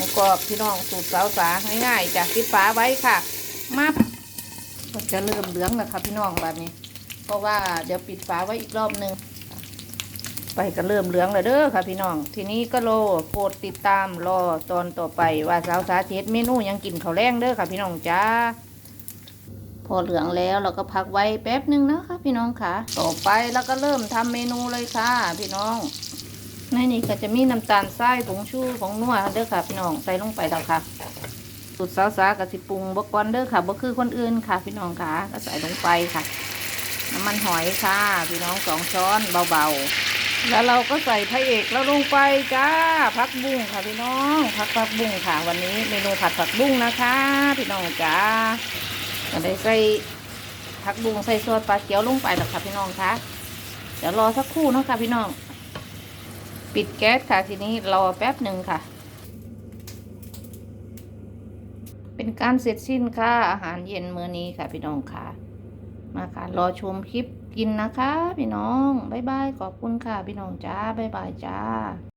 มูกรอบพี่น้องสูตรสาวสาง่ายๆจากปิดฝาไว้ค่ะมาก็จะเริ่มเหลืองแล้วค่ะพี่น้องแบบนี้ เพราะว่าเดี๋ยวปิดฝาไว้อีกรอบหนึงไปก็เริ่มเหลืองแล้วเด้อค่ะพี่น้อง ทีนี้ก็รอโปรดติดตามรอตอนต่อไปว่าสาวสาเทศเมนูยังกินข้าวแรงเด้อค่ะพี่น้องจ้าพอเหลืองแล้วเราก็พักไว้แป๊บหนึ่งนะคะพี่น้องค่ะ ต่อไปเราก็เริ่มทำเมนูเลยค่ะ พี่น้อง ในนี้ก็จะมีน้ำตาลทรายผงชูผงนัวเด้อค่ะพี่น้องใส่ลงไปแล้วค่ะสูตรสาวสากับสิปรุงบกอนเด้อค่ะบ่คือคนอื่นค่ะ พี่น้องค่ะก็ใส่ลงไปค่ะ น้ำมันหอยค่ะ พี่น้องสองช้อนเบาๆ แล้วเราก็ใส่พระเอกแล้วลงไปจ้าผักบุ้งค่ะพี่น้องผักผักบุ้งค่ะ วันนี้เมนูผัดผักบุ้งนะคะ พี่น้องจ้าก็ได้ใส่ผักบุ้งใส่ซอสปลาเขียวลงไปแล้วค่ะพี่น้องคะเดี๋ยวรอสักครู่นะคะพี่น้อง ปิดแก๊สค่ะทีนี้รอแป๊บหนึ่งค่ะ เป็นการเสร็จสิ้นค่ะอาหารเย็นมื้อนี้ค่ะพี่น้องค่ะ มาค่ะรอชมคลิปกินนะคะ พี่น้อง บ๊ายบายขอบคุณค่ะ พี่น้องจ้าบ๊ายบายจ้า